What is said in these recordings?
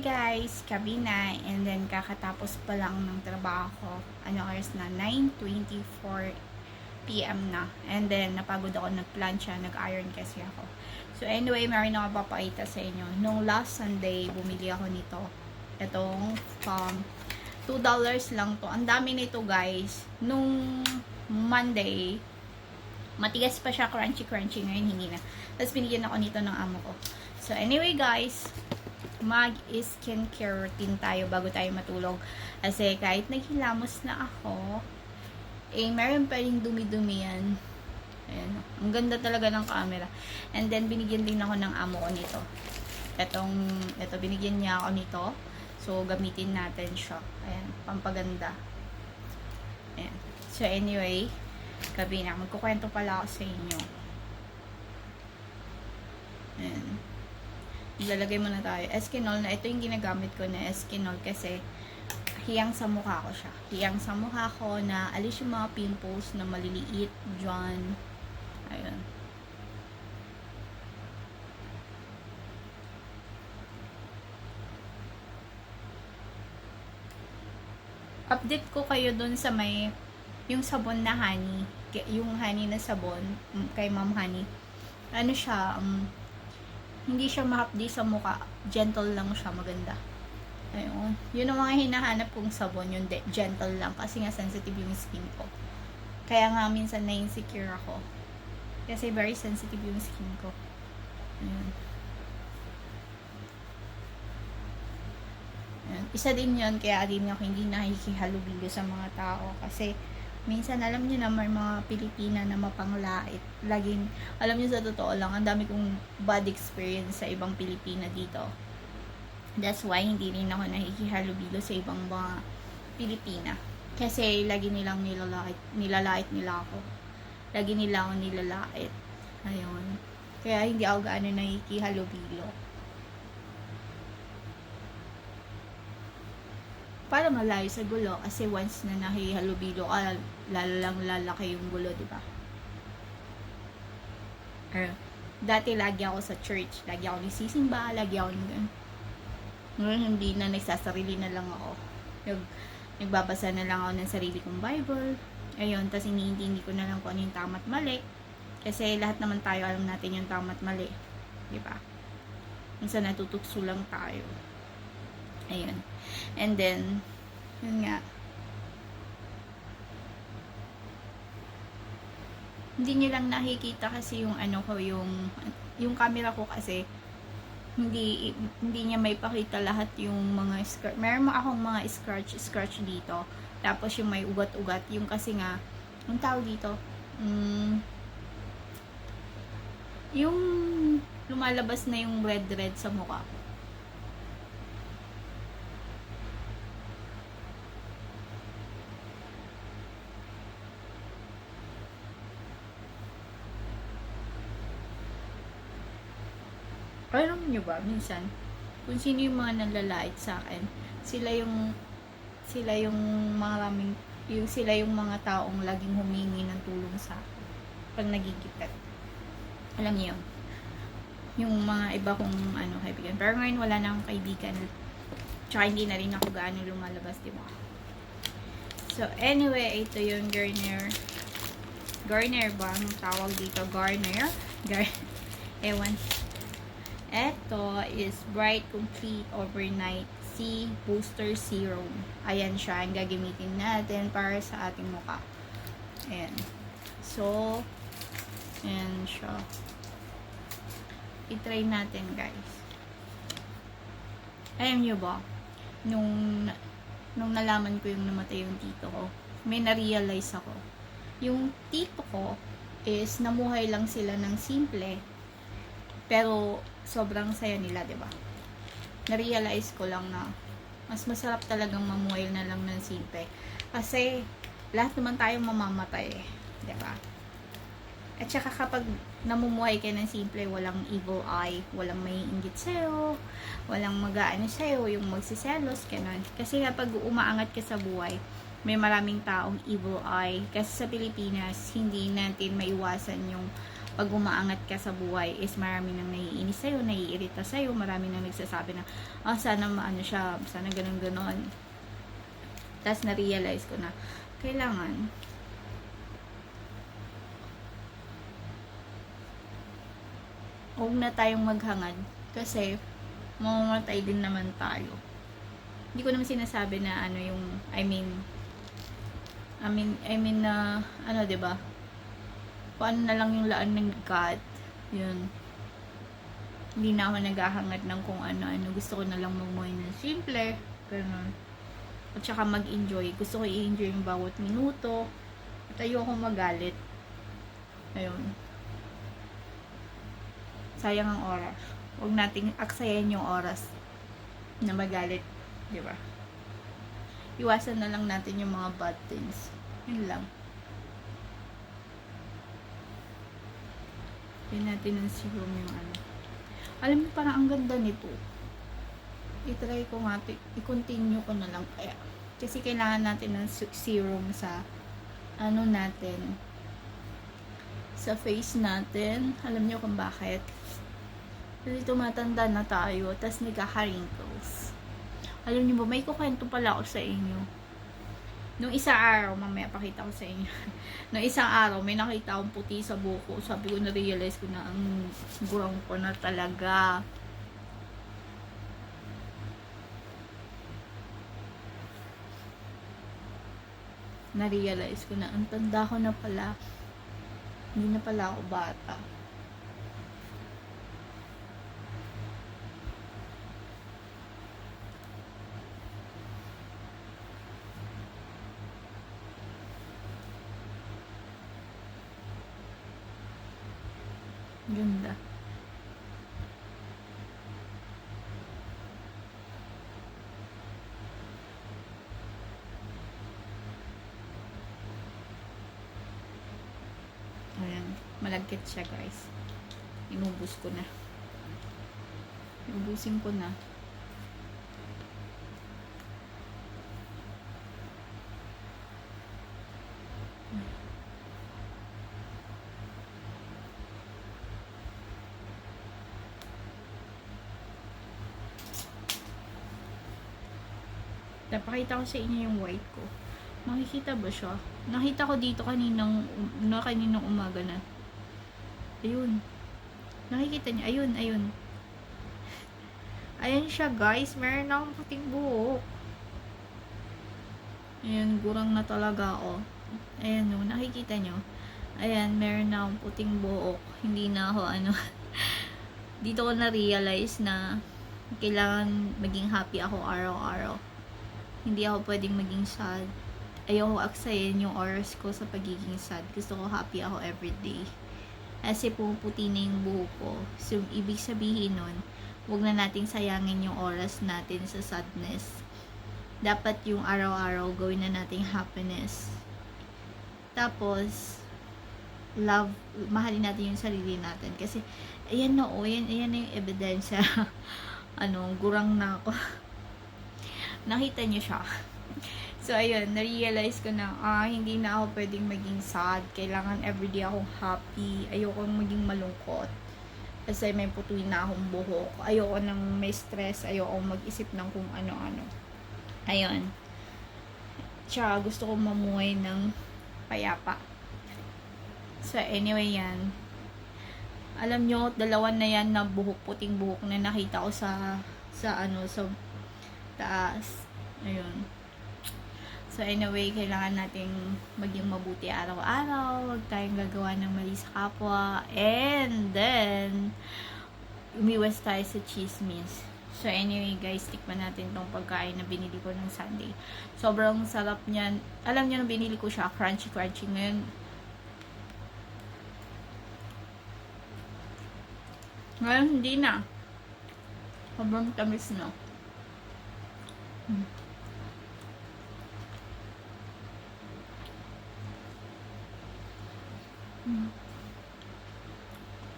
guys, kabina and then kakatapos pa lang ng trabaho ko. Ano oras na? 9.24 PM na. And then napagod ako nagplancha, nag-iron kasi ako. So anyway, meron ako papakita sa inyo. Nung last Sunday, bumili ako nito. Itong um, $2 lang to. Ang dami nito guys. Nung Monday, matigas pa siya, crunchy-crunchy. Ngayon hindi na. Tapos binigyan ako nito ng amo ko. So anyway guys, mag-skincare routine tayo bago tayo matulog. Kasi kahit naghilamos na ako, eh, meron pa rin dumi-dumi yan. Ayan. Ang ganda talaga ng camera. And then, binigyan din ako ng amo ko nito. Etong, ito, binigyan niya ako nito. So, gamitin natin siya. Ayan, pampaganda. Ayan. So, anyway, gabi na. Magkukwento pala ako sa inyo. Ayan. Ilalagay muna tayo. Eskinol na ito yung ginagamit ko na Eskinol kasi hiyang sa mukha ko siya. Hiyang sa mukha ko na alis yung mga pimples na maliliit dyan. Ayun. Update ko kayo dun sa may yung sabon na honey. Yung honey na sabon mm, kay Ma'am Honey. Ano siya, um, hindi siya mahapdi sa mukha. Gentle lang siya, maganda. Ayun. Yun ang mga hinahanap kong sabon, yung gentle lang. Kasi nga sensitive yung skin ko. Kaya nga minsan na-insecure ako. Kasi very sensitive yung skin ko. Ayun. Ayun. Isa din yun, kaya din ako hindi nakikihalubilo sa mga tao. Kasi minsan alam niyo na may mga Pilipina na mapanglait. Laging, alam niyo sa totoo lang, ang dami kong bad experience sa ibang Pilipina dito. That's why hindi rin ako nakikihalubilo sa ibang mga Pilipina. Kasi lagi nilang nilalait, nilalait nila ako. Lagi nila ako nilalait. Ayun. Kaya hindi ako gaano nakikihalubilo. Para malayo sa gulo kasi once na nakihalubilo ka, lalo lang lalaki yung gulo, di ba? Or, dati lagi ako sa church, lagi ako nagsisimba, lagi ako ngayon, hindi na nagsasarili na lang ako. Nag, nagbabasa na lang ako ng sarili kong Bible. Ayun, tapos iniintindi ko na lang kung ano yung tama at mali. Kasi lahat naman tayo alam natin yung tama at mali. Di ba? Minsan natutukso lang tayo. Ayun. And then, yun nga. Hindi nyo lang nakikita kasi yung ano ko, yung, yung camera ko kasi, hindi hindi niya may pakita lahat yung mga scratch. Meron akong mga scratch scratch dito. Tapos yung may ugat-ugat, yung kasi nga ang tawag dito, mm, yung lumalabas na yung red red sa mukha. Alam nyo ba, minsan, kung sino yung mga nanlalait sa akin, sila yung, sila yung maraming, yung sila yung mga taong laging humingi ng tulong sa akin. Pag nagigipit. Alam niyo yun? Yung mga iba kong, ano, kaibigan. Pero ngayon, wala na akong kaibigan. Tsaka hindi na rin ako gaano lumalabas, di ba? So, anyway, ito yung Garnier. Garnier ba? Anong tawag dito? Garnier? Gar Ewan. Ito is Bright Complete Overnight C Booster Serum. Ayan siya. Ang gagamitin natin para sa ating mukha. Ayan. So, ayan siya. I-try natin, guys. Alam nyo ba? Nung, nung nalaman ko yung namatay yung tito ko, may na-realize ako. Yung tito ko is namuhay lang sila ng simple pero, sobrang saya nila, di ba? Na-realize ko lang na mas masarap talagang mamuhay na lang ng simple. Kasi, lahat naman tayo mamamatay, eh. ba? At saka kapag namumuhay ka ng simple, walang evil eye, walang may inggit sa'yo, walang mag-aano sa'yo, yung magsiselos, ganun. Kasi kapag umaangat ka sa buhay, may maraming taong evil eye. Kasi sa Pilipinas, hindi natin maiwasan yung pag umaangat ka sa buhay is marami nang naiinis sa'yo, naiirita sa'yo, marami nang nagsasabi na, ah, sana maano siya, sana ganun ganon Tapos na-realize ko na, kailangan, huwag na tayong maghangad kasi mamamatay din naman tayo. Hindi ko naman sinasabi na ano yung I mean I mean I mean na ano 'di ba? Paano na lang yung laan ng God. Yun. Hindi na ako naghahangad ng kung ano-ano. Gusto ko na lang magmuhay ng simple. Ganun. At saka mag-enjoy. Gusto ko i-enjoy yung bawat minuto. At ayoko magalit. Ayun sayang ang oras. Huwag nating aksayan yung oras na magalit, di ba? Iwasan na lang natin yung mga bad things. Yun lang. Yun natin ng serum yung ano. Alam mo, parang ang ganda nito. I-try ko nga, ti- i-continue ko na lang kaya. Kasi kailangan natin ng serum sa ano natin, sa face natin. Alam niyo kung bakit? Kasi tumatanda na tayo, tas nagkaka-wrinkles. Alam niyo ba, may kukwento pala ako sa inyo. Nung isang araw, mamaya pakita ko sa inyo. Nung isang araw, may nakita akong puti sa buko. Sabi ko, na-realize ko na ang gurang ko na talaga. Na-realize ko na, ang tanda ko na pala. Hindi na pala ako bata. Ganda. Ayan. Malagkit siya guys. Inubos ko na. Inubusin ko na. Napakita ko sa inyo yung white ko. Makikita ba siya? Nakita ko dito kaninang, na kaninang umaga na. Ayun. Nakikita niya. Ayun, ayun. Ayan siya guys. Meron akong puting buhok. Ayan, gurang na talaga ako. Ayan no, nakikita nyo. Ayan, meron na akong puting buhok. Hindi na ako ano. dito ko na-realize na kailangan maging happy ako araw-araw. Hindi ako pwedeng maging sad. Ayoko aksayin yung oras ko sa pagiging sad. Gusto ko happy ako everyday. Kasi pumuputi na yung buhok ko. So, ibig sabihin nun, huwag na nating sayangin yung oras natin sa sadness. Dapat yung araw-araw gawin na nating happiness. Tapos, love, mahalin natin yung sarili natin. Kasi, ayan na o, ayan, ayan na yung ebidensya. ano, gurang na ako. Nakita niyo siya. So, ayun, na-realize ko na, ah, hindi na ako pwedeng maging sad. Kailangan everyday akong happy. Ayoko maging malungkot. Kasi may putuin na akong buhok. Ayoko nang may stress. Ayoko mag-isip ng kung ano-ano. Ayun. Tsaka gusto ko mamuhay ng payapa. So, anyway yan. Alam nyo, dalawa na yan na buhok, puting buhok na nakita ko sa, sa ano, sa taas. Ayun. So, anyway, kailangan nating maging mabuti araw-araw. Huwag tayong gagawa ng mali sa kapwa. And then, umiwas tayo sa chismis. So, anyway, guys, tikman natin tong pagkain na binili ko ng Sunday. Sobrang sarap niyan. Alam niyo na binili ko siya, crunchy-crunchy. Ngayon, ngayon, hindi na. Sobrang tamis na. Hmm. Mm.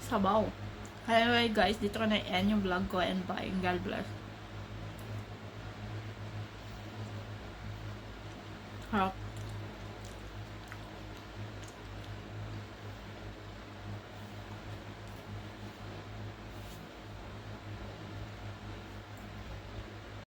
Sabaw. Anyway guys, dito ko na end yung vlog ko and bye. God bless. Harap.